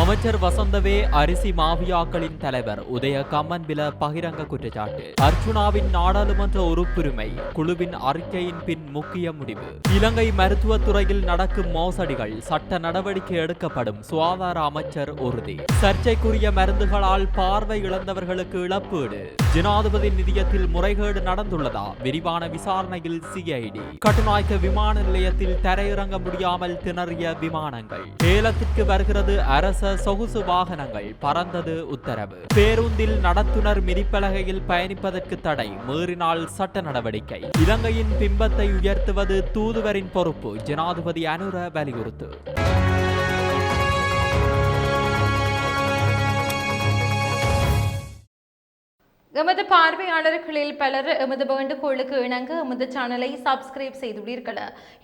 அமைச்சர் வசந்தவே அரிசி மாஃபியாக்களின் தலைவர் உதய கம்மன்பில பகிரங்க குற்றச்சாட்டு. அர்ச்சுனாவின் நாடாளுமன்ற உறுப்புரிமை குழுவின் அறிக்கையின் பின் முக்கிய முடிவு. இலங்கை மருத்துவத்துறையில் நடக்கும் மோசடிகள் சட்ட நடவடிக்கை எடுக்கப்படும் சுகாதார அமைச்சர் உறுதி. சர்ச்சைக்குரிய மருந்துகளால் பார்வை இழந்தவர்களுக்கு இழப்பீடு. ஜனாதிபதி நிதியத்தில் முறைகேடு நடந்துள்ளதா? விரிவான விசாரணையில் சிஐடி கட்டுநாயக்க விமான நிலையத்தில் தரையிறங்க முடியாமல் திணறிய விமானங்கள். ஏலத்திற்கு வருகிறது அரச சொகுசு வாகனங்கள் பறந்தது உத்தரவு. பேருந்தில் நடத்துனர் மிதிப்பலகையில் பயணிப்பதற்கு தடை. மீறினால் சட்ட நடவடிக்கை. இலங்கையின் பிம்பத்தை உயர்த்துவது தூதுவரின் பொறுப்பு. ஜனாதிபதி அனுர வலியுறுத்து. எமது பார்வையாளர்களில் பலர் எமது வேண்டுகோளுக்கு இணங்க எமது சேனலை சப்ஸ்கிரைப் செய்துள்ளீர்கள்.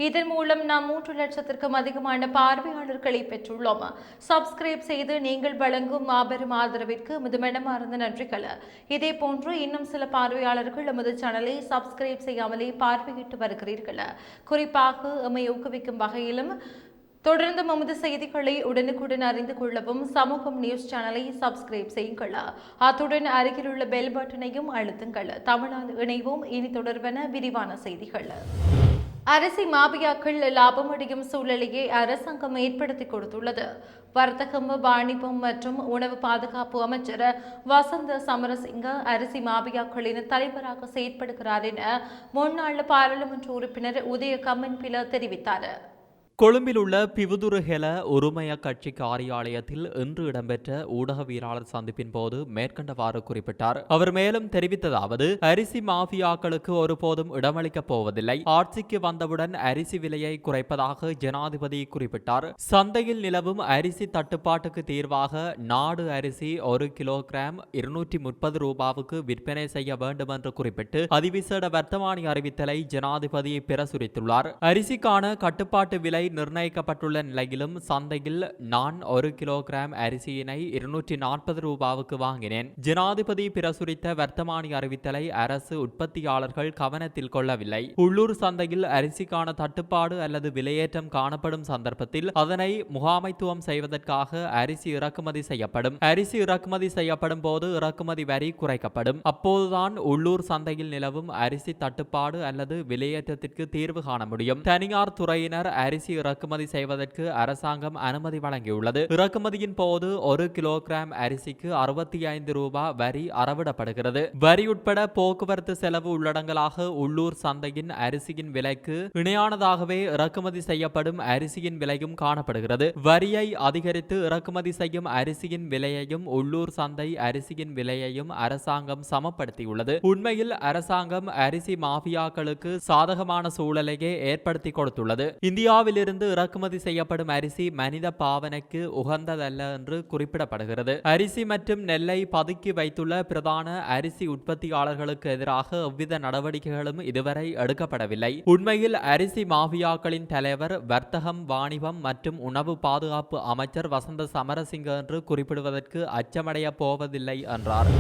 இதன் மூலம் நாம் மூன்று லட்சத்திற்கும் அதிகமான பார்வையாளர்களை பெற்றுள்ளோம். சப்ஸ்கிரைப் செய்து நீங்கள் வழங்கும் மாபெரும் ஆதரவிற்கு எமது மனமார்ந்த நன்றிகள். இதே போன்று இன்னும் சில பார்வையாளர்கள் எமது சேனலை சப்ஸ்கிரைப் செய்யாமலே பார்வையிட்டு வருகிறீர்கள். குறிப்பாக எம்மை ஊக்குவிக்கும் வகையிலும் தொடர்ந்து நமது செய்திகளை உடனுக்குடன் அறிந்து கொள்ளவும் சமூகம் நியூஸ் சேனலை சப்ஸ்கிரைப் செய்யுங்கள். அத்துடன் அருகிலுள்ள பெல் பட்டனையும் அழுத்துங்கள். தமிழால் இணைவோம். இனி தொடர்பான விரிவான செய்திகள். அரிசி மாபியாக்கள் லாபம் அடையும் சூழலையே அரசாங்கம் ஏற்படுத்தி கொடுத்துள்ளது. வர்த்தகம் வாணிபம் மற்றும் உணவு பாதுகாப்பு அமைச்சர் வசந்த சமரசிங்க அரிசி மாபியாக்களின் தலைவராக செயற்படுகிறார் என முன்னாள் பாராளுமன்ற உறுப்பினர் உதய கம்மன்பில தெரிவித்தார். கொழும்பில் உள்ள பிவுதுருஹெல ஒருமய கட்சி காரியாலயத்தில் இன்று இடம்பெற்ற ஊடகவியலாளர் சந்திப்பின் போது மேற்கண்டவாறு குறிப்பிட்டார். அவர் மேலும் தெரிவித்ததாவது அரிசி மாஃபியாக்களுக்கு ஒருபோதும் இடமளிக்கப் போவதில்லை. ஆட்சிக்கு வந்தவுடன் அரிசி விலையை குறைப்பதாக ஜனாதிபதி குறிப்பிட்டார். சந்தையில் நிலவும் அரிசி தட்டுப்பாட்டுக்கு தீர்வாக நாடு அரிசி ஒரு கிலோகிராம் இருநூற்றி முப்பது ரூபாவுக்கு விற்பனை செய்ய வேண்டும் என்று குறிப்பிட்டு அதிவிசேட வர்த்தமானி அறிவித்தலை ஜனாதிபதி பிரசுரித்துள்ளார். அரிசிக்கான கட்டுப்பாட்டு விலை நிர்ணயிக்கப்பட்டுள்ள நிலையிலும் சந்தையில் நான் ஒரு கிலோகிராம் அரிசியினை இருநூற்றி நாற்பது ரூபாவுக்கு வாங்கினேன். ஜனாதிபதி பிரசுரித்த வர்த்தமானி அறிவித்தலை அரசு உற்பத்தியாளர்கள் கவனத்தில் கொள்ளவில்லை. உள்ளூர் சந்தையில் அரிசிக்கான தட்டுப்பாடு அல்லது விலையேற்றம் காணப்படும் சந்தர்ப்பத்தில் அதனை முகாமைத்துவம் செய்வதற்காக அரிசி இறக்குமதி செய்யப்படும். அரிசி இறக்குமதி செய்யப்படும் போது இறக்குமதி வரி குறைக்கப்படும். அப்போதுதான் உள்ளூர் சந்தையில் நிலவும் அரிசி தட்டுப்பாடு அல்லது விலையேற்றத்திற்கு தீர்வு காண முடியும். தனியார் துறையினர் அரிசி இறக்குமதி செய்வதற்கு அரசாங்கம் அனுமதி வழங்கியுள்ளது. இறக்குமதியின் போது ஒரு கிலோகிராம் அரிசிக்கு அறுபத்தி ஐந்து ரூபாய் வரி அறவிடப்படுகிறது. வரி உட்பட போக்குவரத்து செலவு உள்ளடங்கலாக உள்ளூர் சந்தையின் அரிசியின் விலைக்கு இணையானதாகவே இறக்குமதி செய்யப்படும் அரிசியின் விலையும் காணப்படுகிறது. வரியை அதிகரித்து இறக்குமதி செய்யும் அரிசியின் விலையையும் உள்ளூர் சந்தை அரிசியின் விலையையும் அரசாங்கம் சமப்படுத்தியுள்ளது. உண்மையில் அரசாங்கம் அரிசி மாஃபியாக்களுக்கு சாதகமான சூழலையே ஏற்படுத்தி கொடுத்துள்ளது. இந்தியாவில் இருந்து இறக்குமதி செய்யப்படும் அரிசி மனித பாவனைக்கு உகந்ததல்ல என்று குறிப்பிடப்படுகிறது. அரிசி மற்றும் நெல்லை பதுக்கி வைத்துள்ள பிரதான அரிசி உற்பத்தியாளர்களுக்கு எதிராக எவ்வித நடவடிக்கைகளும் இதுவரை எடுக்கப்படவில்லை. உண்மையில் அரிசி மாஃபியாக்களின் தலைவர் வர்த்தகம் வாணிபம் மற்றும் உணவு பாதுகாப்பு அமைச்சர் வசந்த சமரசிங்க என்று குறிப்பிடுவதற்கு அச்சமடைய போவதில்லை என்றார்.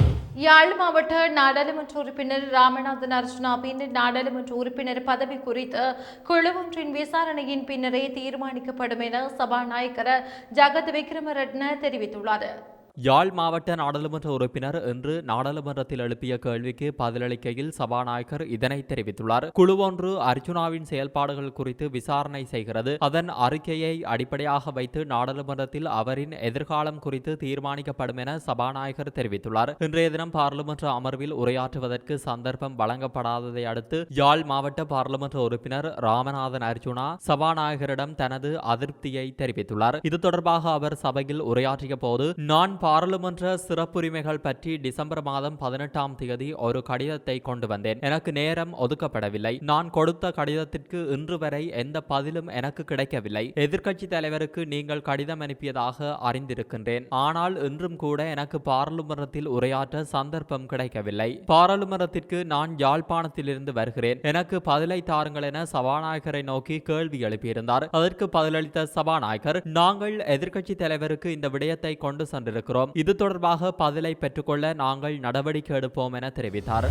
யாழ் மாவட்ட நாடாளுமன்ற உறுப்பினர் ராமநாதன் அர்ஜுனாவின் நாடாளுமன்ற உறுப்பினர் பதவி குறித்து குழு ஒன்றின் விசாரணையின் பின்னர் தீர்மானிக்கப்படும் என சபாநாயகர் ஜகத் விக்ரமரட்ன தெரிவித்துள்ளார். யாழ் மாவட்ட நாடாளுமன்ற உறுப்பினர் இன்று நாடாளுமன்றத்தில் எழுப்பிய கேள்விக்கு பதிலளிக்கையில் சபாநாயகர் இதனை தெரிவித்துள்ளார். குழு ஒன்று அர்ஜுனாவின் செயல்பாடுகள் குறித்து விசாரணை செய்கிறது. அதன் அறிக்கையை அடிப்படையாக வைத்து நாடாளுமன்றத்தில் அவரின் எதிர்காலம் குறித்து தீர்மானிக்கப்படும் என சபாநாயகர் தெரிவித்துள்ளார். இன்றைய தினம் பாராளுமன்ற அமர்வில் உரையாற்றுவதற்கு சந்தர்ப்பம் வழங்கப்படாததை அடுத்து யாழ் மாவட்ட பாராளுமன்ற உறுப்பினர் ராமநாதன் அர்ஜுனா சபாநாயகரிடம் தனது அதிருப்தியை தெரிவித்துள்ளார். இது தொடர்பாக அவர் சபையில் உரையாற்றிய போது நான் பாராளுமன்ற சிறப்புரிமைகள் பற்றி டிசம்பர் மாதம் பதினெட்டாம் தேதி ஒரு கடிதத்தை கொண்டு வந்தேன். எனக்கு நேரம் ஒதுக்கப்படவில்லை. நான் கொடுத்த கடிதத்திற்கு இன்று வரை எந்த பதிலும் எனக்கு கிடைக்கவில்லை. எதிர்க்கட்சி தலைவருக்கு நீங்கள் கடிதம் அனுப்பியதாக அறிந்திருக்கின்றேன். ஆனால் இன்றும் கூட எனக்கு பாராளுமன்றத்தில் உரையாற்ற சந்தர்ப்பம் கிடைக்கவில்லை. பாராளுமன்றத்திற்கு நான் யாழ்ப்பாணத்திலிருந்து வருகிறேன். எனக்கு பதிலை தாருங்கள் என சபாநாயகரை நோக்கி கேள்வி எழுப்பியிருந்தார். அதற்கு பதிலளித்த சபாநாயகர் நாங்கள் எதிர்க்கட்சி தலைவருக்கு இந்த விடயத்தை கொண்டு சென்றிருக்கிறோம். வருகிறோம் இது தொடர்பாக பதிலை பெற்றுக்கொள்ள நாங்கள் நடவடிக்கை எடுப்போம் என தெரிவித்தார்.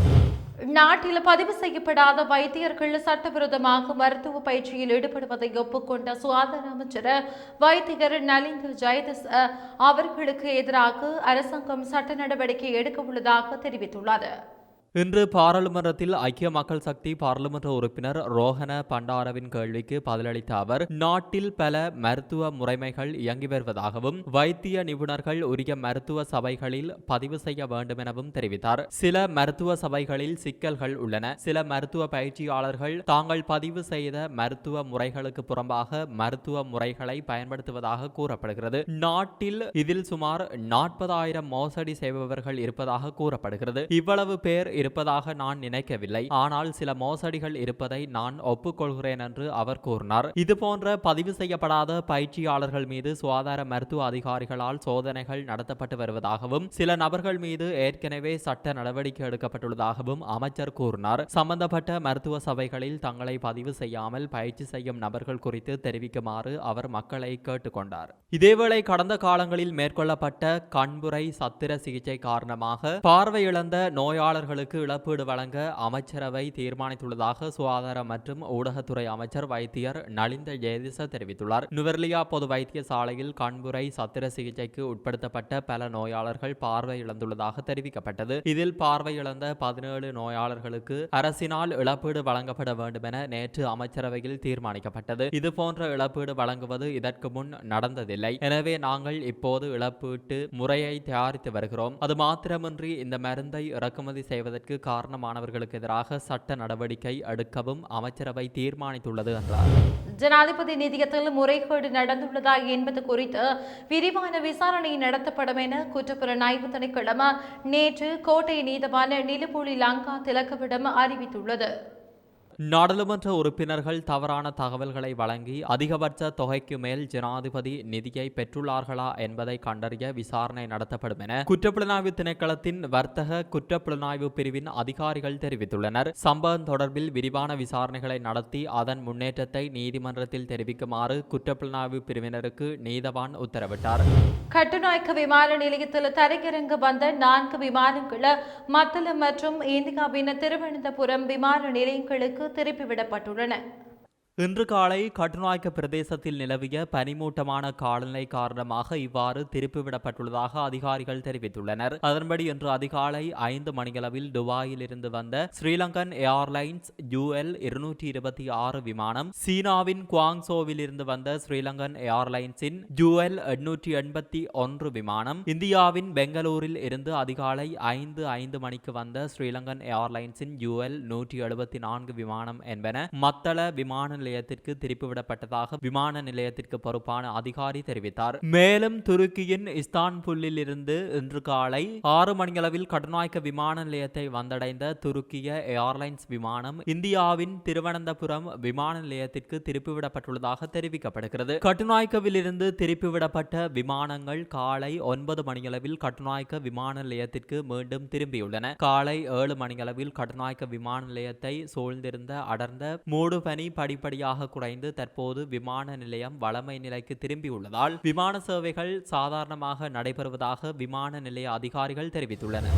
நாட்டில் பதிவு செய்யப்படாத வைத்தியர்கள் சட்டவிரோதமாக மருத்துவ பயிற்சியில் ஈடுபடுவதை ஒப்புக்கொண்ட சுகாதார அமைச்சர் வைத்தியர் நலிந்த ஜெயதஸ் அவர்களுக்கு எதிராக அரசாங்கம் சட்ட நடவடிக்கை எடுக்க உள்ளதாக தெரிவித்துள்ளது. இன்று பாராளுமன்றத்தில் ஐக்கிய மக்கள் சக்தி பாராளுமன்ற உறுப்பினர் ரோஹன பண்டாரவின் கேள்விக்கு பதிலளித்த அவர் நாட்டில் பல மருத்துவ முறைமைகள் இயங்கி வருவதாகவும் வைத்திய நிபுணர்கள் உரிய மருத்துவ சபைகளில் பதிவு செய்ய வேண்டும் எனவும் தெரிவித்தார். சில மருத்துவ சபைகளில் சிக்கல்கள் உள்ளன. சில மருத்துவ பயிற்சியாளர்கள் தாங்கள் பதிவு செய்த மருத்துவ முறைகளுக்கு புறம்பாக மருத்துவ முறைகளை பயன்படுத்துவதாக கூறப்படுகிறது. நாட்டில் இதில் சுமார் நாற்பதாயிரம் மோசடி செய்பவர்கள் இருப்பதாக கூறப்படுகிறது. இவ்வளவு பேர் இருப்பதாக நான் நினைக்கவில்லை. ஆனால் சில மோசடிகள் இருப்பதை நான் ஒப்புக்கொள்கிறேன் என்று அவர் கூறினார். இதுபோன்ற பதிவு செய்யப்படாத பயிற்சியாளர்கள் மீது சுகாதார மருத்துவ அதிகாரிகளால் சோதனைகள் நடத்தப்பட்டு வருவதாகவும் சில நபர்கள் மீது ஏற்கனவே சட்ட நடவடிக்கை எடுக்கப்பட்டுள்ளதாகவும் அமைச்சர் கூறினார். சம்பந்தப்பட்ட மருத்துவ சபைகளில் தங்களை பதிவு செய்யாமல் பயிற்சி செய்யும் நபர்கள் குறித்து தெரிவிக்குமாறு அவர் மக்களை கேட்டுக்கொண்டார். இதேவேளை கடந்த காலங்களில் மேற்கொள்ளப்பட்ட கண்புரை சத்திர சிகிச்சை காரணமாக பார்வையிழந்த நோயாளர்களுக்கு இழப்பீடு வழங்க அமைச்சரவை தீர்மானித்துள்ளதாக சுகாதார மற்றும் ஊடகத்துறை அமைச்சர் வைத்தியர் நலிந்த ஜெயதிச தெரிவித்துள்ளார். நுவர்லியா பொது வைத்தியசாலையில் கண்புரை சத்திர சிகிச்சைக்கு உட்படுத்தப்பட்ட பல நோயாளர்கள் பார்வை இழந்துள்ளதாக தெரிவிக்கப்பட்டது. இதில் பார்வை இழந்த பதினேழு நோயாளர்களுக்கு அரசினால் இழப்பீடு வழங்கப்பட வேண்டும் என நேற்று அமைச்சரவையில் தீர்மானிக்கப்பட்டது. இதுபோன்ற இழப்பீடு வழங்குவது இதற்கு முன் நடந்ததில்லை. எனவே நாங்கள் இப்போது இழப்பீட்டு முறையை தயாரித்து வருகிறோம். அது மாத்திரமின்றி இந்த மருந்தை இறக்குமதி செய்வதற்கு காரணமானவர்களுக்கு எதிராக சட்ட நடவடிக்கை எடுக்கவும் அமைச்சரவை தீர்மானித்துள்ளது என்றார். ஜனாதிபதி நிதியத்தில் முறைகேடு நடந்துள்ளதா என்பது குறித்து விரிவான விசாரணை நடத்தப்படும் என குற்றப்புலனாய்வு திணைக்களம் நேற்று கோட்டை நீதவான நிலுபுலி லங்கா திலக்கவிடம் அறிவித்துள்ளது. நாடாளுமன்ற உறுப்பினர்கள் தவறான தகவல்களை வழங்கி அதிகபட்ச தொகைக்கு மேல் ஜனாதிபதி நிதியை பெற்றுள்ளார்களா என்பதை கண்டறிய விசாரணை நடத்தப்படும் என குற்றப்புலனாய்வு திணைக்களத்தின் வர்த்தக குற்றப்புலனாய்வு பிரிவின் அதிகாரிகள் தெரிவித்துள்ளனர். சம்பவம் தொடர்பில் விரிவான விசாரணைகளை நடத்தி அதன் முன்னேற்றத்தை நீதிமன்றத்தில் தெரிவிக்குமாறு குற்றப்புலனாய்வு பிரிவினருக்கு நீதவான் உத்தரவிட்டார். கட்டுநாயக்க விமான நிலையத்தில் தரையிறங்க வந்த நான்கு விமானங்கள் மத்தளம் மற்றும் இந்தியாவின் திருவனந்தபுரம் விமான நிலையங்களுக்கு திருப்பிவிடப்பட்டுள்ளன இன்று காலை கட்டுநாயக்க பிரதேசத்தில் நிலவிய பனிமூட்டமான காலநிலை காரணமாக இவ்வாறு திருப்பிவிடப்பட்டுள்ளதாக அதிகாரிகள் தெரிவித்துள்ளனர். அதன்படி இன்று அதிகாலை ஐந்து மணியளவில் துபாயில் இருந்து வந்த ஸ்ரீலங்கன் ஏர்லைன்ஸ் யூஎல் இருநூற்றி இருபத்தி ஆறு விமானம் சீனாவின் குவாங்சோவில் இருந்து வந்த ஸ்ரீலங்கன் ஏர்லைன்ஸின் யூஎல் எண்ணூற்றி எண்பத்தி ஒன்று விமானம் இந்தியாவின் பெங்களூரில் இருந்து அதிகாலை ஐந்து ஐந்து மணிக்கு வந்த ஸ்ரீலங்கன் ஏர்லைன்ஸின் யூஎல் நூற்றி எழுபத்தி நான்கு விமானம் என்பன மத்தள விமான நிலையத்திற்கு திருப்பிவிடப்பட்டதாக விமான நிலையத்திற்கு பொறுப்பான அதிகாரி தெரிவித்தார். மேலும் துருக்கியின் இஸ்தான்புல்லில் இருந்து இன்று காலை ஆறு மணியளவில் கட்டுநாயக்க விமான நிலையத்தை வந்தடைந்த துருக்கிய ஏர்லைன்ஸ் விமானம் இந்தியாவின் திருவனந்தபுரம் விமான நிலையத்திற்கு திருப்பிவிடப்பட்டுள்ளதாக தெரிவிக்கப்படுகிறது. கட்டுநாய்க்கவில் இருந்து திருப்பிவிடப்பட்ட விமானங்கள் காலை ஒன்பது மணியளவில் கட்டுநாயக்க விமான நிலையத்திற்கு மீண்டும் திரும்பியுள்ளன. காலை ஏழு மணியளவில் கட்டுநாய்க்க விமான நிலையத்தை சூழ்ந்திருந்த அடர்ந்த மூடுபனி படிப்படியாக குறைந்து தற்போது விமான நிலையம் வளமை நிலைக்கு திரும்பியுள்ளதால் விமான சேவைகள் சாதாரணமாக நடைபெறுவதாக விமான நிலைய அதிகாரிகள் தெரிவித்துள்ளனர்.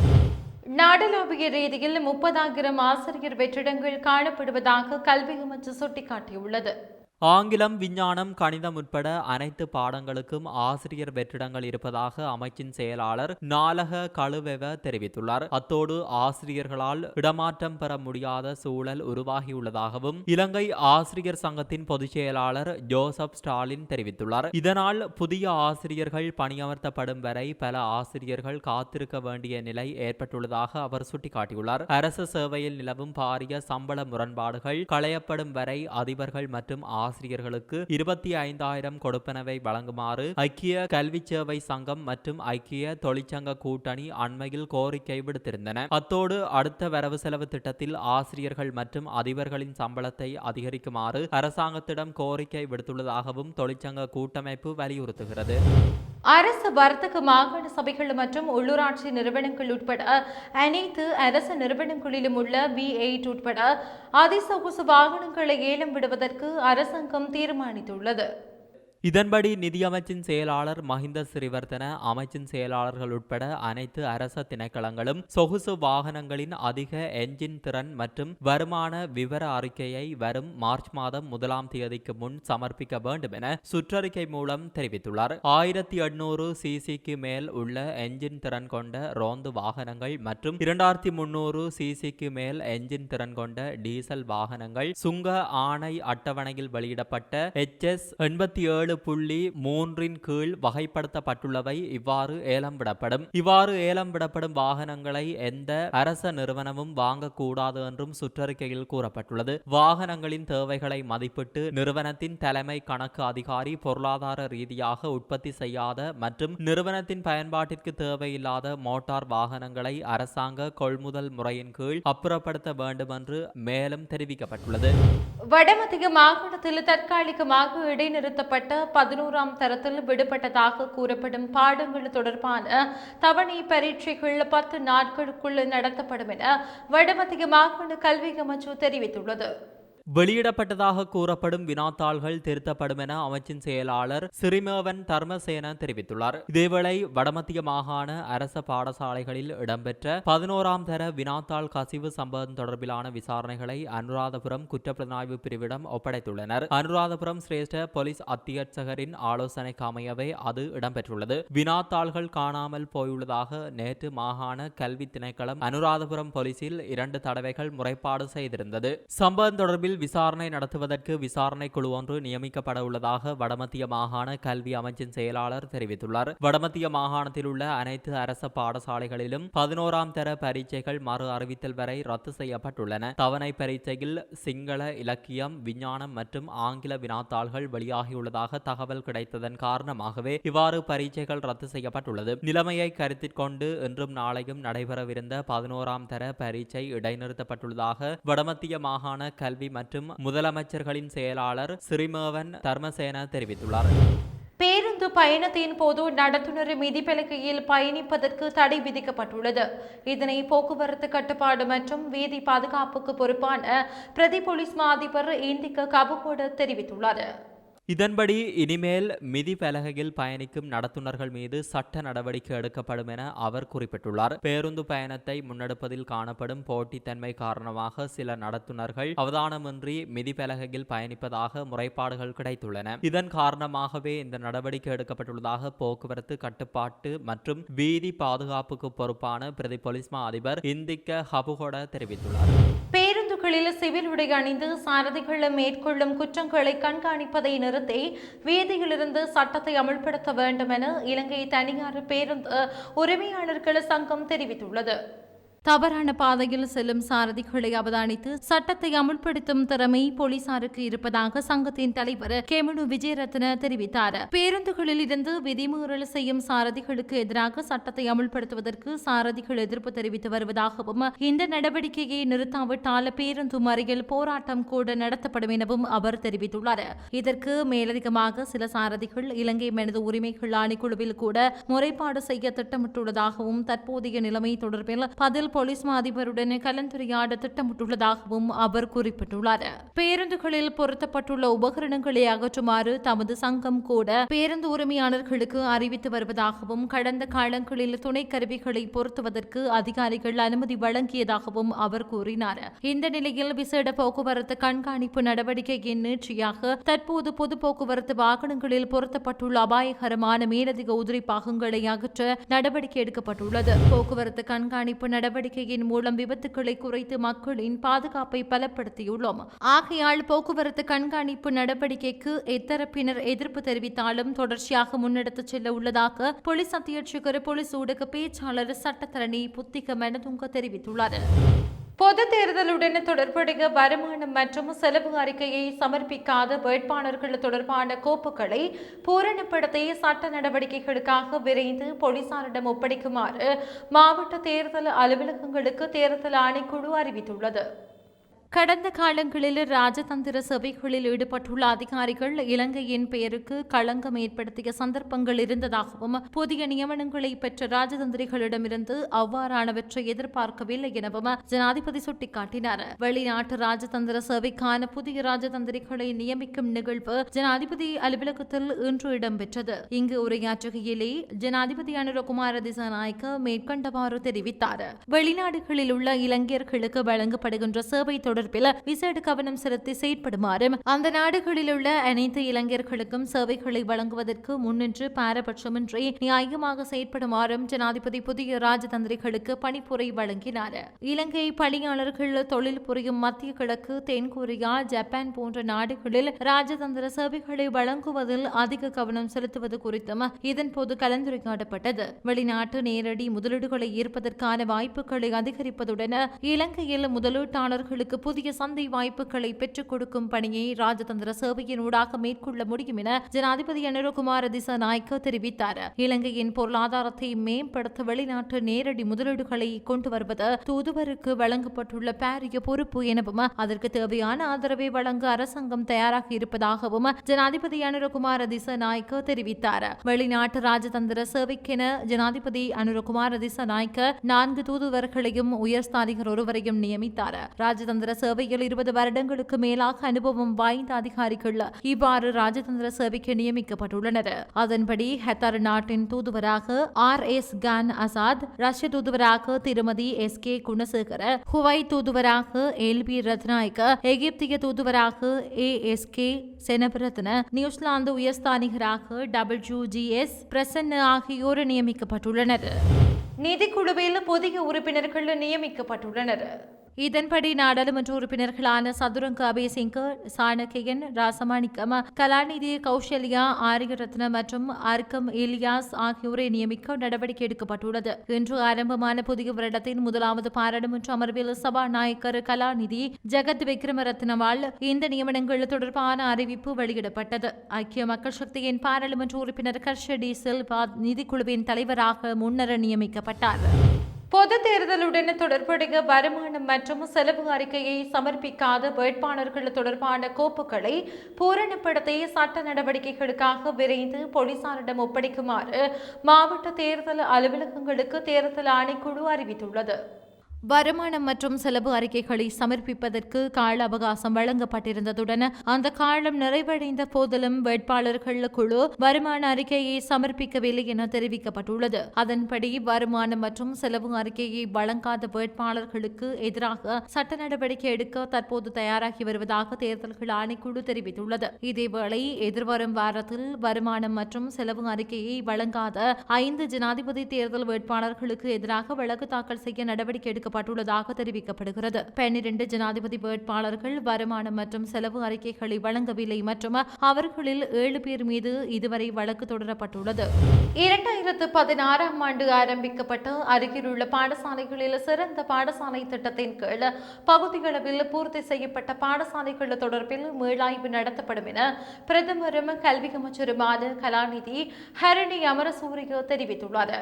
நாடளாவிய ரீதியில் முப்பதாயிரம் ஆசிரியர் வெற்றிடங்கள் காணப்படுவதாக கல்வி அமைச்சு சுட்டிக்காட்டியுள்ளது. ஆங்கிலம் விஞ்ஞானம் கணிதம் உட்பட அனைத்து பாடங்களுக்கும் ஆசிரியர் வெற்றிடங்கள் இருப்பதாக அமைச்சின் செயலாளர் நாலக கழுவெவ தெரிவித்துள்ளார். அத்தோடு ஆசிரியர்களால் இடமாற்றம் பெற முடியாத சூழல் உருவாகியுள்ளதாகவும் இலங்கை ஆசிரியர் சங்கத்தின் பொதுச் செயலாளர் ஜோசப் ஸ்டாலின் தெரிவித்துள்ளார். இதனால் புதிய ஆசிரியர்கள் பணியமர்த்தப்படும் வரை பல ஆசிரியர்கள் காத்திருக்க வேண்டிய நிலை ஏற்பட்டுள்ளதாக அவர் சுட்டிக்காட்டியுள்ளார். அரசு சேவையில் நிலவும் பாரிய சம்பள முரண்பாடுகள் களையப்படும் வரை அதிபர்கள் மற்றும் ஆசிரியர்களுக்கு இருபத்தி ஐந்தாயிரம் கொடுப்பனவை வழங்குமாறு ஐக்கிய கல்வி சேவை சங்கம் மற்றும் ஐக்கிய தொழிற்சங்க கூட்டணி அண்மையில் கோரிக்கை விடுத்திருந்தன. அத்தோடு அடுத்த வரவு செலவு திட்டத்தில் ஆசிரியர்கள் மற்றும் அதிபர்களின் சம்பளத்தை அதிகரிக்குமாறு அரசாங்கத்திடம் கோரிக்கை விடுத்துள்ளதாகவும் தொழிற்சங்க கூட்டமைப்பு வலியுறுத்துகிறது. அரசு வர்த்தக மாகாண சபைகள் மற்றும் உள்ளூராட்சி நிறுவனங்கள் உட்பட அனைத்து அரசு நிறுவனங்களிலும் உள்ள வி எயிட் உட்பட அதிசொகுசு வாகனங்களை ஏலம் விடுவதற்கு அரசாங்கம் தீர்மானித்துள்ளது. இதன்படி நிதியமைச்சின் செயலாளர் மஹிந்த சிறிவர்த்தன அமைச்சின் செயலாளர்கள் உட்பட அனைத்து அரச திணைக்களங்களும் சொகுசு வாகனங்களின் அதிக என்ஜின் திறன் மற்றும் வருமான விவர அறிக்கையை வரும் மார்ச் மாதம் முதலாம் தேதிக்கு முன் சமர்ப்பிக்க வேண்டும் என சுற்றறிக்கை மூலம் தெரிவித்துள்ளார். ஆயிரத்தி எண்ணூறு சிசிக்கு மேல் உள்ள என்ஜின் திறன் கொண்ட ரோந்து வாகனங்கள் மற்றும் இரண்டாயிரத்தி முன்னூறு சிசிக்கு மேல் என்ஜின் திறன் கொண்ட டீசல் வாகனங்கள் சுங்க ஆணை அட்டவணையில் வெளியிடப்பட்ட எச்எஸ் எண்பத்தி ஏழு புள்ளி மூன்றின் கீழ் வகைப்படுத்தப்பட்டுள்ளவை. இவ்வாறு ஏலம் விடப்படும். இவ்வாறு ஏலம் விடப்படும் வாகனங்களை எந்த அரச நிறுவனமும் வாங்கக்கூடாது என்றும் சுற்றறிக்கையில் கூறப்பட்டுள்ளது. வாகனங்களின் தேவைகளை மதிப்பிட்டு நிறுவனத்தின் தலைமை கணக்கு அதிகாரி பொருளாதார ரீதியாக உற்பத்தி செய்யாத மற்றும் நிறுவனத்தின் பயன்பாட்டிற்கு தேவையில்லாத மோட்டார் வாகனங்களை அரசாங்க கொள்முதல் முறையின் கீழ் அப்புறப்படுத்த வேண்டும் என்று மேலும் தெரிவிக்கப்பட்டுள்ளது. வடமத்திய மாகாணத்தில் தற்காலிகமாக இடைநிறுத்தப்பட்ட பதினோராம் தரத்தில் விடுபட்டதாக கூறப்படும் பாடங்கள் தொடர்பான தவணை பரீட்சைகள் பத்து நாட்களுக்குள் நடத்தப்படும் என வடமத்திய மாகாண கல்வி அமைச்சு தெரிவித்துள்ளது. வெளியிடப்பட்டதாக கூறப்படும் வினாத்தாள்கள் திருத்தப்படும் என அமைச்சின் செயலாளர் சிறிமேவன் தர்மசேன தெரிவித்துள்ளார். இதேவேளை வடமத்திய மாகாண அரச பாடசாலைகளில் இடம்பெற்ற பதினோராம் தர வினாத்தாள் கசிவு சம்பவம் தொடர்பிலான விசாரணைகளை அனுராதபுரம் குற்றப்புலனாய்வு பிரிவிடம் ஒப்படைத்துள்ளனர். அனுராதபுரம் சிரேஷ்ட போலீஸ் அத்தியட்சகரின் ஆலோசனைக்கு அமையவே அது இடம்பெற்றுள்ளது. வினாத்தாள்கள் காணாமல் போயுள்ளதாக நேற்று மாகாண கல்வி திணைக்களம் அனுராதபுரம் போலீசில் இரண்டு தடவைகள் முறைப்பாடு செய்திருந்தது. சம்பவம் தொடர்பில் விசாரணை நடத்துவதற்கு விசாரணை குழு ஒன்று நியமிக்கப்பட உள்ளதாக வடமத்திய மாகாண கல்வி அமைச்சின் செயலாளர் தெரிவித்துள்ளார். வடமத்திய மாகாணத்தில் உள்ள அனைத்து அரச பாடசாலைகளிலும் பதினோராம் தர பரீட்சைகள் மறு அறிவித்தல் வரை ரத்து செய்யப்பட்டுள்ளன. தவணை பரீட்சையில் சிங்கள இலக்கியம் விஞ்ஞானம் மற்றும் ஆங்கில வினாத்தாள்கள் வெளியாகியுள்ளதாக தகவல் கிடைத்ததன் காரணமாகவே இவ்வாறு பரீட்சைகள் ரத்து செய்யப்பட்டுள்ளது. நிலைமையை கருத்தில் கொண்டு இன்றும் நாளையும் நடைபெறவிருந்த பதினோராம் தர பரீட்சை இடைநிறுத்தப்பட்டுள்ளதாக வடமத்திய மாகாண கல்வி மற்றும் முதலமைச்சர்களின் செயலாளர் சிறிமேவன் தர்மசேன தெரிவித்துள்ளார். பேருந்து பயணத்தின் போது நடத்துனர் மிதிப்பலகையில் பயணிப்பதற்கு தடை விதிக்கப்பட்டுள்ளது. இதனை போக்குவரத்து கட்டுப்பாடு மற்றும் வீதி பாதுகாப்புக்கு பொறுப்பான பிரதி போலீஸ் மாதிபர் இந்திக்கு இந்திக்க கபுகோட தெரிவித்துள்ளார். இதன்படி இனிமேல் மிதி பலகையில் பயணிக்கும் நடத்துனர்கள் மீது சட்ட நடவடிக்கை எடுக்கப்படும் என அவர் குறிப்பிட்டுள்ளார். பேருந்து பயணத்தை முன்னெடுப்பதில் காணப்படும் போட்டித்தன்மை காரணமாக சில நடத்துனர்கள் அவதானமின்றி மிதி பலகையில் பயணிப்பதாக முறைப்பாடுகள் கிடைத்துள்ளன. இதன் காரணமாகவே இந்த நடவடிக்கை எடுக்கப்பட்டுள்ளதாக போக்குவரத்து கட்டுப்பாட்டு மற்றும் வீதி பாதுகாப்புக்கு பொறுப்பான பிரதி போலீஸ் அதிபர் இந்திக்க ஹபுகொட தெரிவித்துள்ளார். வீதிகளில் சிவில் உடை அணிந்து சாரதிகள் மேற்கொள்ளும் குற்றங்களை கண்காணிப்பதை நிறுத்தி வீதியிலிருந்து சட்டத்தை அமல்படுத்த வேண்டும் என இலங்கை தனியார் பேருந்து உரிமையாளர்கள் சங்கம் தெரிவித்துள்ளது. தவறான பாதையில் செல்லும் சாரதிகளை அவதானித்து சட்டத்தை அமுல்படுத்தும் திறமை போலீசாருக்கு இருப்பதாக சங்கத்தின் தலைவர் கேமனு விஜயரத்ன தெரிவித்தார். பேருந்துகளில் இருந்து விதிமீறல் செய்யும் சாரதிகளுக்கு எதிராக சட்டத்தை அமுல்படுத்துவதற்கு சாரதிகள் எதிர்ப்பு தெரிவித்து வருவதாகவும் இந்த நடவடிக்கையை நிறுத்தாவிட்டால் பேருந்து மறியல் போராட்டம் கூட நடத்தப்படும் எனவும் அவர் தெரிவித்துள்ளார். இதற்கு மேலதிகமாக சில சாரதிகள் இலங்கை மனித உரிமைகள் ஆணைக்குழுவில் கூட முறைப்பாடு செய்ய திட்டமிட்டுள்ளதாகவும் தற்போதைய நிலைமை தொடர்பில் பதில் போலீஸ் மா அதிபருடன் கலந்துரையாட திட்டமிட்டுள்ளதாகவும் அவர் குறிப்பிட்டுள்ளார். பேருந்துகளில் பொருத்தப்பட்டுள்ள உபகரணங்களை அகற்றுமாறு தமது சங்கம் கூட பேருந்து உரிமையாளர்களுக்கு அறிவித்து வருவதாகவும் கடந்த காலங்களில் துணை கருவிகளை பொருத்துவதற்கு அதிகாரிகள் அனுமதி வழங்கியதாகவும் அவர் கூறினார். இந்த நிலையில் விசேட போக்குவரத்து கண்காணிப்பு நடவடிக்கையின் நீட்சியாக தற்போது பொது போக்குவரத்து வாகனங்களில் பொருத்தப்பட்டுள்ள அபாயகரமான மேலதிக உதிரி பாகங்களை அகற்ற நடவடிக்கை எடுக்கப்பட்டுள்ளது. போக்குவரத்து கண்காணிப்பு நடவடிக்கையின் மூலம் விபத்துக்களை குறைத்து மக்களின் பாதுகாப்பை பலப்படுத்தியுள்ளோம். ஆகையால் போக்குவரத்து கண்காணிப்பு நடவடிக்கைக்கு எத்தரப்பினர் எதிர்ப்பு தெரிவித்தாலும் தொடர்ச்சியாக முன்னெடுத்துச் செல்ல உள்ளதாக போலீஸ் அத்தியட்சகர் போலீஸ் ஊடக பேச்சாளர் சட்டத்தரணி புத்திக மெனதுங்க தெரிவித்துள்ளார். பொது தேர்தலுடன் தொடர்புடைய வருமானம் மற்றும் செலவு அறிக்கையை சமர்ப்பிக்காத வேட்பாளர்கள் தொடர்பான கோப்புகளை பூரணப்படுத்தி சட்ட நடவடிக்கைகளுக்காக விரைந்து போலீசாரிடம் ஒப்படைக்குமாறு மாவட்ட தேர்தல் அலுவலகங்களுக்கு தேர்தல் ஆணைக்குழு அறிவித்துள்ளது. கடந்த காலங்களில் ராஜதந்திர சபைகளில் ஈடுபட்டுள்ள அதிகாரிகள் இலங்கையின் பெயருக்கு களங்கம் ஏற்படுத்திய சந்தர்ப்பங்கள் இருந்ததாகவும் புதிய நியமனங்களை பெற்ற ராஜதந்திரிகளிடமிருந்து அவ்வாறானவற்றை எதிர்பார்க்கவில்லை எனவும் ஜனாதிபதி சுட்டிக்காட்டினார். வெளிநாட்டு ராஜதந்திர சபைக்கான புதிய ராஜதந்திரிகளை நியமிக்கும் நிகழ்வு ஜனாதிபதி அலுவலகத்தில் இன்று இடம்பெற்றது. இங்கு உரையாற்றுகையிலே ஜனாதிபதி அனுரகுமார திசாநாயக்க மேற்கண்டவாறு தெரிவித்தார். வெளிநாடுகளில் உள்ள இளைஞர்களுக்கு வழங்கப்படுகின்ற சேவை தொடர்பில் விசேட கவனம் செலுத்தி செயற்படுமாறும் அந்த நாடுகளில் உள்ள அனைத்து இளைஞர்களுக்கும் சேவைகளை வழங்குவதற்கு முன்னின்று பாரபட்சமின்றி நியாயமாக செயற்படுமாறும் ஜனாதிபதி புதிய ராஜதந்திரிகளுக்கு பணிப்புரை வழங்கினார். இலங்கை பணியாளர்கள் தொழில் புரியும் மத்திய கிழக்கு தென்கொரியா ஜப்பான் போன்ற நாடுகளில் ராஜதந்திர சேவைகளை வழங்குவதில் அதிக கவனம் செலுத்துவது குறித்தும் இதன்போது கலந்துரையாடப்பட்டது. வெளிநாட்டு நேரடி முதலீடுகளை ஈர்ப்பதற்கான வாய்ப்புகளை அதிகரிப்பதுடன் இலங்கையில் முதலீட்டாளர்களுக்கு புதிய சந்தை வாய்ப்புகளை பெற்றுக் கொடுக்கும் பணியை ராஜதந்திர சேவையினூடாக மேற்கொள்ள முடியும் என ஜனாதிபதி அனுரகுமார திசாநாயக்க தெரிவித்தார். இலங்கையின் பொருளாதாரத்தை மேம்படுத்த வெளிநாட்டு நேரடி முதலீடுகளை கொண்டு வருவது தூதுவருக்கு வழங்கப்பட்டுள்ள பாரிய பொறுப்பு எனவும் அதற்கு தேவையான ஆதரவை வழங்க அரசாங்கம் தயாராக இருப்பதாகவும் ஜனாதிபதி அனுரகுமார திசாநாயக்க தெரிவித்தார். வெளிநாட்டு ராஜதந்திர சேவைக்கென ஜனாதிபதி அனுரகுமார திசாநாயக்க நான்கு தூதுவர்களையும் உயர்ஸ்தானிகர் ஒருவரையும் நியமித்தார். ராஜதந்திர சேவையில் இருபது வருடங்களுக்கு மேலாக அனுபவம் வாய்ந்த அதிகாரிகள் இவ்வாறு ராஜதந்திர சேவைக்கு நியமிக்கப்பட்டுள்ளனர். அதன்படி ஹத்தார் நாட்டின் தூதுவராக ஆர் எஸ் கான் அசாத் ரஷ்ய தூதுவராக திருமதி எஸ் கே குணசேகர ஹுவை தூதுவராக எல் பி ரத்நாயக்க எகிப்திய தூதுவராக ஏ எஸ் கே செனபரத்ன நியூசிலாந்து உயர்ஸ்தானிகராக டபிள்யூ ஜி எஸ் பிரசன்ன ஆகியோர் நியமிக்கப்பட்டுள்ளனர். நிதிக்குழுவில் புதிய உறுப்பினர்கள் நியமிக்கப்பட்டுள்ளனர். இதன்படி நாடாளுமன்ற உறுப்பினர்களான சதுரங்க அபயசிங்கர் சாணக்கியன் ராசமாணிக்கம் கலாநிதி கௌசல்யா ஆரியரத்ன மற்றும் அர்க்கம் இலியாஸ் ஆகியோரை நியமிக்க நடவடிக்கை எடுக்கப்பட்டுள்ளது. இன்று ஆரம்பமான புதிய வருடத்தின் முதலாவது பாராளுமன்ற அமர்வில் சபாநாயகர் கலாநிதி ஜெகத் விக்ரமரத்னவால் இந்த நியமனங்கள் தொடர்பான அறிவிப்பு வெளியிடப்பட்டது. ஐக்கிய மக்கள் சக்தியின் பாராளுமன்ற உறுப்பினர் கர்ஷடி சில்வா நிதிக்குழுவின் தலைவராக முன்னர் நியமிக்கப்பட்டார். பொது தேர்தலுடன் தொடர்புடைய வருமானம் மற்றும் செலவு அறிக்கையை சமர்ப்பிக்காத வேட்பாளர்கள் தொடர்பான கோப்புகளை பூரணப்படுத்தி சட்ட நடவடிக்கைகளுக்காக விரைந்து போலீசாரிடம் ஒப்படைக்குமாறு மாவட்ட தேர்தல் அலுவலகங்களுக்கு தேர்தல் ஆணைக்குழு அறிவித்துள்ளது. வருமானம் மற்றும் செலவு அறிக்கைகளை சமர்ப்பிப்பதற்கு கால அவகாசம் வழங்கப்பட்டிருந்ததுடன் அந்த காலம் நிறைவடைந்த போதிலும் வேட்பாளர்கள் குழு வருமான அறிக்கையை சமர்ப்பிக்கவில்லை என தெரிவிக்கப்பட்டுள்ளது. அதன்படி வருமானம் மற்றும் செலவு அறிக்கையை வழங்காத வேட்பாளர்களுக்கு எதிராக சட்ட நடவடிக்கை எடுக்க தற்போது தயாராகி வருவதாக தேர்தல்கள் ஆணைக்குழு தெரிவித்துள்ளது. இதேவேளை எதிர்வரும் வாரத்தில் வருமானம் மற்றும் செலவு அறிக்கையை வழங்காத ஐந்து ஜனாதிபதி தேர்தல் வேட்பாளர்களுக்கு எதிராக வழக்கு தாக்கல் செய்ய நடவடிக்கை எடுக்க வைக்கப்பட்டுள்ளதாக தெரிவிக்கப்படுகிறது. பன்னிரண்டு ஜனாதிபதி வேட்பாளர்கள் வருமானம் மற்றும் செலவு அறிக்கைகளை வழங்கவில்லை மற்றும் அவர்களில் ஏழு பேர் மீது இதுவரை வழக்கு தொடரப்பட்டுள்ளது. இரண்டாயிரத்து பதினாறாம் ஆண்டு ஆரம்பிக்கப்பட்ட அருகிலுள்ள பாடசாலைகளில் சிறந்த பாடசாலை திட்டத்தின் கீழ் பகுதிகளவில் பூர்த்தி செய்யப்பட்ட பாடசாலைகள் தொடர்பில் மீளாய்வு நடத்தப்படும் என பிரதமரும் கல்வி அமைச்சருமான கலாநிதி ஹரணி அமரசூரிய தெரிவித்துள்ளார்.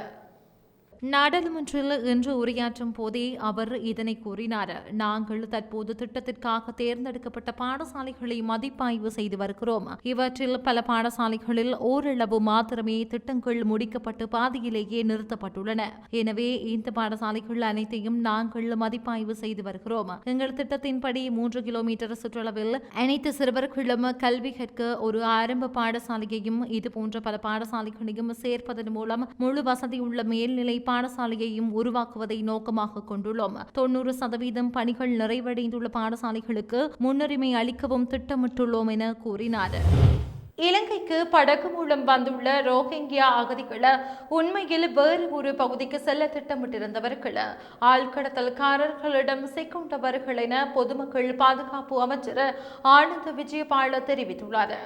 நாடாளுமன்றில் இன்று உரையாற்றும் போதே அவர் இதனை கூறினார். நாங்கள் தற்போது திட்டத்திற்காக தேர்ந்தெடுக்கப்பட்ட பாடசாலைகளை மதிப்பாய்வு செய்து வருகிறோம். இவற்றில் பல பாடசாலைகளில் ஓரளவு மாத்திரமே திட்டங்கள் முடிக்கப்பட்டு பாதியிலேயே நிறுத்தப்பட்டுள்ளன. எனவே இந்த பாடசாலைகள் அனைத்தையும் நாங்கள் மதிப்பாய்வு செய்து வருகிறோம். எங்கள் திட்டத்தின்படி மூன்று கிலோமீட்டர் சுற்றளவில் அனைத்து சிறுவர்களும் கல்வி கற்க ஒரு ஆரம்ப பாடசாலையையும் இதுபோன்ற பல பாடசாலைகளையும் சேர்ப்பதன் மூலம் முழு வசதியுள்ள மேல்நிலை பாடசாலையையும் உருவாக்குவதை நோக்கமாக கொண்டுள்ளோம். தொண்ணூறு சதவீதம் பணிகள் நிறைவடைந்துள்ள பாடசாலைகளுக்கு முன்னுரிமை அளிக்கவும் திட்டமிட்டுள்ளோம் என கூறினார். இலங்கைக்கு படகு மூலம் வந்துள்ள ரோஹிங்கியா அகதிகளை உண்மையில் வேறு ஒரு பகுதிக்கு செல்ல திட்டமிட்டிருந்தவர்கள். ஆழ்கடத்தல்காரர்களிடம் சிக்குண்டவர்கள் என பொதுமக்கள் பாதுகாப்பு அமைச்சர் ஆனந்த விஜயபால தெரிவித்துள்ளார்.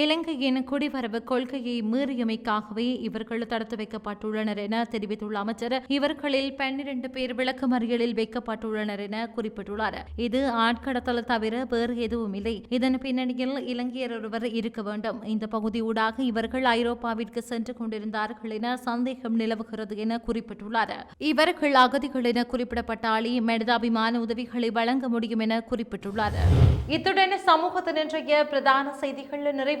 இலங்கையின் குடிவரவு கொள்கையை மீறியமைக்காகவே இவர்கள் தடுத்து வைக்கப்பட்டுள்ளனர் என தெரிவித்துள்ள அமைச்சர் இவர்களில் பன்னிரண்டு பேர் விளக்கமறியலில் வைக்கப்பட்டுள்ளனர் என குறிப்பிட்டுள்ளார். இது ஆட்கடத்தல் தவிர வேறு எதுவும் இல்லை. இதன் பின்னணியில் இலங்கையர் ஒருவர் இருக்க வேண்டும். இந்த பகுதி ஊடாக இவர்கள் ஐரோப்பாவிற்கு சென்று கொண்டிருந்தார்கள் என சந்தேகம் நிலவுகிறது என குறிப்பிட்டுள்ளார். இவர்கள் அகதிகள் என குறிப்பிடப்பட்டாலே மனிதாபிமான உதவிகளை வழங்க முடியும் என குறிப்பிட்டுள்ளார். இத்துடன் சமூகத்தின் இன்றைய பிரதான செய்திகள் நிறைவு